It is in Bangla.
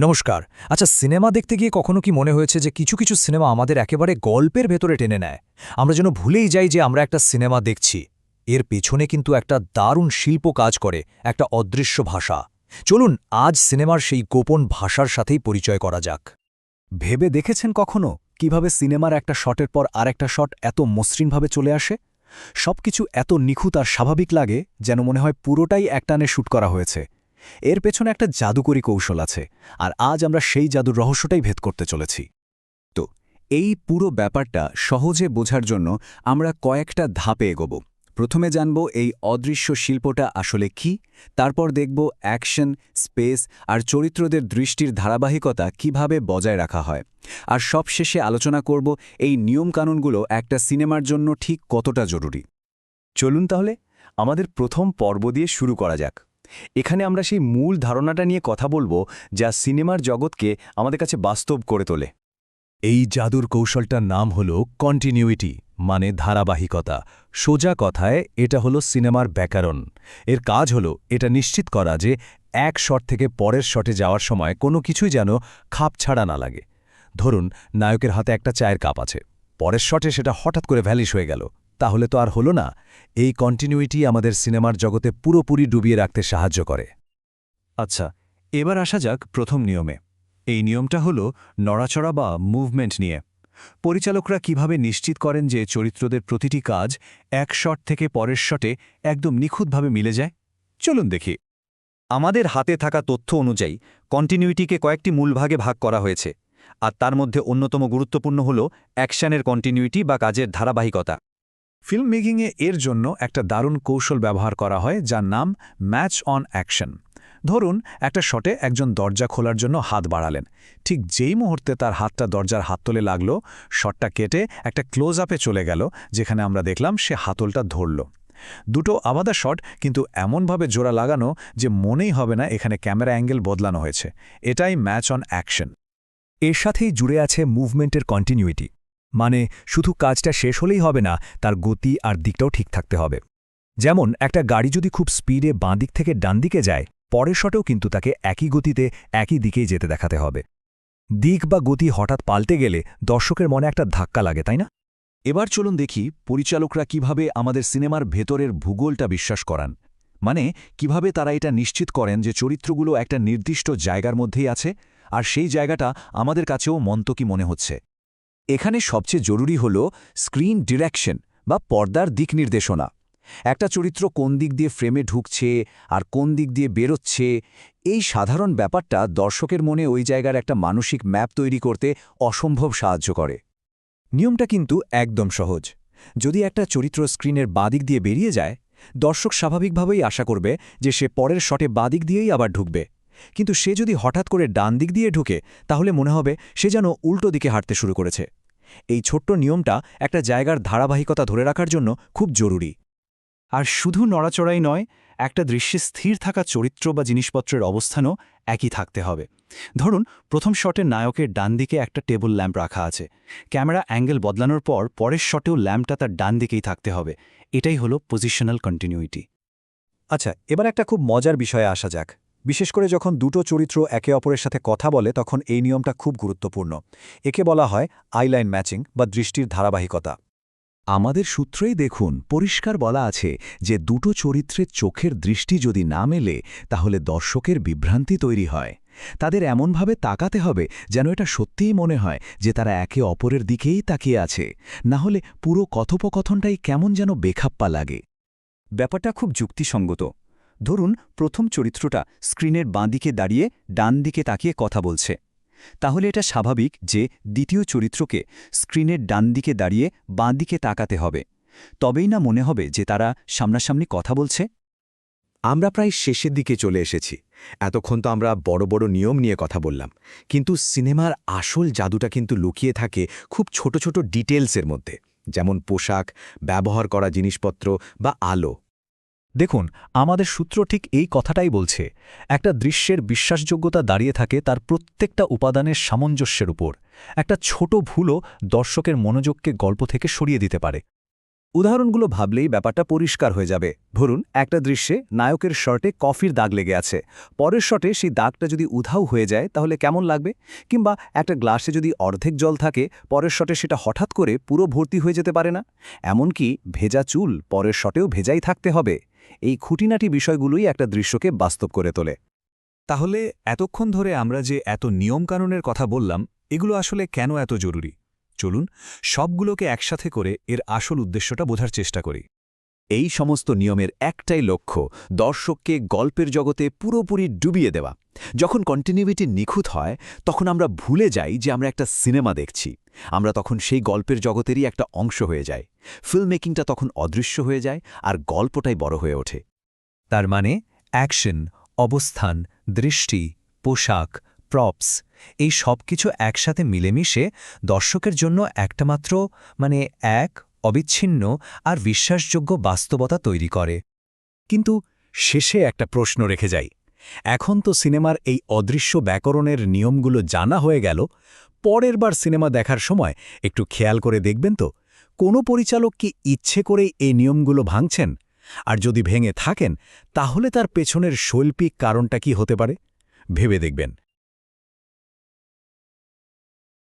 নমস্কার। আচ্ছা সিনেমা দেখতে গিয়ে কখনো কি মনে হয়েছে যে কিছু কিছু সিনেমা আমাদের একেবারে গল্পের ভেতরে টেনে নেয়? আমরা যেন ভুলেই যাই যে আমরা একটা সিনেমা দেখছি। এর পেছনে কিন্তু একটা দারুণ শিল্প কাজ করে, একটা অদৃশ্য ভাষা। চলুন, আজ সিনেমার সেই গোপন ভাষার সাথেই পরিচয় করা যাক। ভেবে দেখেছেন কখনো কীভাবে সিনেমার একটা শটের পর আরেকটা শট এত মসৃণভাবে চলে আসে? সবকিছু এত নিখুঁত আর স্বাভাবিক লাগে যেন মনে হয় পুরোটাই একটানে শ্যুট করা হয়েছে। এর পেছনে একটা জাদুকরী কৌশল আছে, আর আজ আমরা সেই জাদুর রহস্যটাই ভেদ করতে চলেছি। তো, এই পুরো ব্যাপারটা সহজে বোঝার জন্য আমরা কয়েকটা ধাপে এগোব। প্রথমে জানব এই অদৃশ্য শিল্পটা আসলে কি, তারপর দেখব অ্যাকশন, স্পেস আর চরিত্রদের দৃষ্টির ধারাবাহিকতা কীভাবে বজায় রাখা হয়। আর সবশেষে আলোচনা করব এই নিয়মকানুনগুলো একটা সিনেমার জন্য ঠিক কতটা জরুরি। চলুন তাহলে, আমাদের প্রথম পর্ব দিয়ে শুরু করা যাক। এখানে আমরা সেই মূল ধারণাটা নিয়ে কথা বলব যা সিনেমার জগৎকে আমাদের কাছে বাস্তব করে তোলে। এই জাদুর কৌশলটার নাম হল কন্টিনিউইটি মানে ধারাবাহিকতা। সোজা কথায় এটা হলো সিনেমার ব্যাকরণ। এর কাজ হলো এটা নিশ্চিত করা যে এক শট থেকে পরের শটে যাওয়ার সময় কোনো কিছুই যেন খাপ ছাড়া না লাগে। ধরুন, নায়কের হাতে একটা চায়ের কাপ আছে। পরের শটে সেটা হঠাৎ করে ভ্যালিশ হয়ে গেল। তাহলে তো আর হলো না, এই কন্টিনিউইটি আমাদের সিনেমার জগতে পুরোপুরি ডুবিয়ে রাখতে সাহায্য করে। আচ্ছা এবার আসা যাক প্রথম নিয়মে। এই নিয়মটা হল নড়াচড়া বা মুভমেন্ট নিয়ে। পরিচালকরা কীভাবে নিশ্চিত করেন যে চরিত্রদের প্রতিটি কাজ এক শট থেকে পরের শটে একদম নিখুঁতভাবে মিলে যায়? চলুন দেখি। আমাদের হাতে থাকা তথ্য অনুযায়ী কন্টিনিউইটিকে কয়েকটি মূল ভাগে ভাগ করা হয়েছে, আর তার মধ্যে অন্যতম গুরুত্বপূর্ণ হল অ্যাকশনের কন্টিনিউইটি বা কাজের ধারাবাহিকতা। ফিল্ম মেকিংয়ে এর জন্য একটা দারুণ কৌশল ব্যবহার করা হয়, যার নাম ম্যাচ অন অ্যাকশন। ধরুন, একটা শটে একজন দরজা খোলার জন্য হাত বাড়ালেন। ঠিক যেই মুহূর্তে তার হাতটা দরজার হাততলে লাগল, শটটা কেটে একটা ক্লোজ আপে চলে গেল, যেখানে আমরা দেখলাম সে হাতলটা ধরল। দুটো আলাদা শট কিন্তু এমনভাবে জোড়া লাগানো যে মনেই হবে না এখানে ক্যামেরা অ্যাঙ্গেল বদলানো হয়েছে। এটাই ম্যাচ অন অ্যাকশন। এর সাথেই জুড়ে আছে মুভমেন্টের কন্টিনিউইটি। মানে শুধু কাজটা শেষ হলেই হবে না, তার গতি আর দিকটাও ঠিক থাকতে হবে। যেমন, একটা গাড়ি যদি খুব স্পিডে বাঁ দিক থেকে ডান দিকে যায়, পরের শটেও কিন্তু তাকে একই গতিতে, একই দিকেই যেতে দেখাতে হবে। দিক বা গতি হঠাৎ পাল্টে গেলে দর্শকের মনে একটা ধাক্কা লাগে, তাই না? এবার চলুন দেখি পরিচালকরা কীভাবে আমাদের সিনেমার ভেতরের ভূগোলটা বিশ্বাস করান। মানে কীভাবে তারা এটা নিশ্চিত করেন যে চরিত্রগুলো একটা নির্দিষ্ট জায়গার মধ্যেই আছে, আর সেই জায়গাটা আমাদের কাছেও মন্তকি মনে হচ্ছে? এখানে সবচেয়ে জরুরি হল স্ক্রিন ডিরেকশন বা পর্দার দিক নির্দেশনা। একটা চরিত্র কোন দিক দিয়ে ফ্রেমে ঢুকছে আর কোন দিক দিয়ে বেরোচ্ছে, এই সাধারণ ব্যাপারটা দর্শকের মনে ওই জায়গার একটা মানসিক ম্যাপ তৈরি করতে অসম্ভব সাহায্য করে। নিয়মটা কিন্তু একদম সহজ। যদি একটা চরিত্র স্ক্রিনের বাদিক দিয়ে বেরিয়ে যায়, দর্শক স্বাভাবিকভাবেই আশা করবে যে সে পরের শটে বাদিক দিয়েই আবার ঢুকবে। কিন্তু সে যদি হঠাৎ করে ডান দিক দিয়ে ঢুকে, তাহলে মনে হবে সে যেন উল্টো দিকে হাঁটতে শুরু করেছে। এই ছোট্ট নিয়মটা একটা জায়গার ধারাবাহিকতা ধরে রাখার জন্য খুব জরুরি। আর শুধু নড়াচড়াই নয়, একটা দৃশ্যে স্থির থাকা চরিত্র বা জিনিসপত্রের অবস্থানও একই থাকতে হবে। ধরুন, প্রথম শটে নায়কের ডান দিকে একটা টেবিল ল্যাম্প রাখা আছে। ক্যামেরা অ্যাঙ্গেল বদলানোর পর পরের শটেও ল্যাম্পটা তার ডান দিকেই থাকতে হবে। এটাই হলো পজিশনাল কন্টিনিউইটি। আচ্ছা এবার একটা খুব মজার বিষয়ে আসা যাক। বিশেষ করে যখন দুটো চরিত্র একে অপরের সাথে কথা বলে, তখন এই নিয়মটা খুব গুরুত্বপূর্ণ। একে বলা হয় আইলাইন ম্যাচিং বা দৃষ্টির ধারাবাহিকতা। আমাদের সূত্রেই দেখুন, পরিষ্কার বলা আছে যে দুটো চরিত্রের চোখের দৃষ্টি যদি না মেলে, তাহলে দর্শকের বিভ্রান্তি তৈরি হয়। তাদের এমনভাবে তাকাতে হবে যেন এটা সত্যিই মনে হয় যে তারা একে অপরের দিকেই তাকিয়ে আছে। না হলে পুরো কথোপকথনটাই কেমন যেন বেখাপ্পা লাগে। ব্যাপারটা খুব যুক্তিসঙ্গত। ধরুন, প্রথম চরিত্রটা স্ক্রিনের বাঁ দিকে দাঁড়িয়ে ডান দিকে তাকিয়ে কথা বলছে। তাহলে এটা স্বাভাবিক যে দ্বিতীয় চরিত্রকে স্ক্রিনের ডান দিকে দাঁড়িয়ে বাঁ দিকে তাকাতে হবে। তবেই না মনে হবে যে তারা সামনাসামনি কথা বলছে? আমরা প্রায় শেষের দিকে চলে এসেছি। এতক্ষণ তো আমরা বড় বড় নিয়ম নিয়ে কথা বললাম। কিন্তু সিনেমার আসল জাদুটা কিন্তু লুকিয়ে থাকে খুব ছোট ছোট ডিটেলসের মধ্যে। যেমন পোশাক, ব্যবহার করা জিনিসপত্র বা আলো। দেখুন, আমাদের সূত্র ঠিক এই কথাটাই বলছে, একটা দৃশ্যের বিশ্বাসযোগ্যতা দাঁড়িয়ে থাকে তার প্রত্যেকটা উপাদানের সামঞ্জস্যের উপর। একটা ছোট ভুলও দর্শকের মনোযোগকে গল্প থেকে সরিয়ে দিতে পারে। উদাহরণগুলো ভাবলেই ব্যাপারটা পরিষ্কার হয়ে যাবে। ধরুন, একটা দৃশ্যে নায়কের শর্টে কফির দাগ লেগে আছে। পরের শটে সেই দাগটা যদি উধাও হয়ে যায়, তাহলে কেমন লাগবে? কিংবা একটা গ্লাসে যদি অর্ধেক জল থাকে, পরের শটে সেটা হঠাৎ করে পুরো ভর্তি হয়ে যেতে পারে না? এমনকি ভেজা চুল পরের শটেও ভেজাই থাকতে হবে। এই খুঁটিনাটি বিষয়গুলোই একটা দৃশ্যকে বাস্তব করে তোলে। তাহলে এতক্ষণ ধরে আমরা যে এত নিয়মকানুনের কথা বললাম, এগুলো আসলে কেন এত জরুরি? চলুন সবগুলোকে একসাথে করে এর আসল উদ্দেশ্যটা বোঝার চেষ্টা করি। এই সমস্ত নিয়মের একটাই লক্ষ্য, দর্শককে গল্পের জগতে পুরোপুরি ডুবিয়ে দেওয়া। যখন কন্টিনিউইটি নিখুঁত হয়, তখন আমরা ভুলে যাই যে আমরা একটা সিনেমা দেখছি। আমরা তখন সেই গল্পের জগতেরই একটা অংশ হয়ে যাই। ফিল্ম মেকিংটা তখন অদৃশ্য হয়ে যায় আর গল্পটাই বড় হয়ে ওঠে। তার মানে অ্যাকশন, অবস্থান, দৃষ্টি, পোশাক, প্রপস, এই সব কিছু একসাথে মিলেমিশে দর্শকের জন্য একটা মাত্র মানে এক অবিচ্ছিন্ন আর বিশ্বাসযোগ্য বাস্তবতা তৈরি করে। কিন্তু শেষে একটা প্রশ্ন রেখে যাই। এখন তো সিনেমার এই অদৃশ্য ব্যাকরণের নিয়মগুলো জানা হয়ে গেল, পরের বার সিনেমা দেখার সময় একটু খেয়াল করে দেখবেন তো, কোনো পরিচালক কি ইচ্ছে করেই এই নিয়মগুলো ভাঙছেন? আর যদি ভেঙে থাকেন, তাহলে তার পেছনের শৈল্পিক কারণটা কি হতে পারে? ভেবে দেখবেন।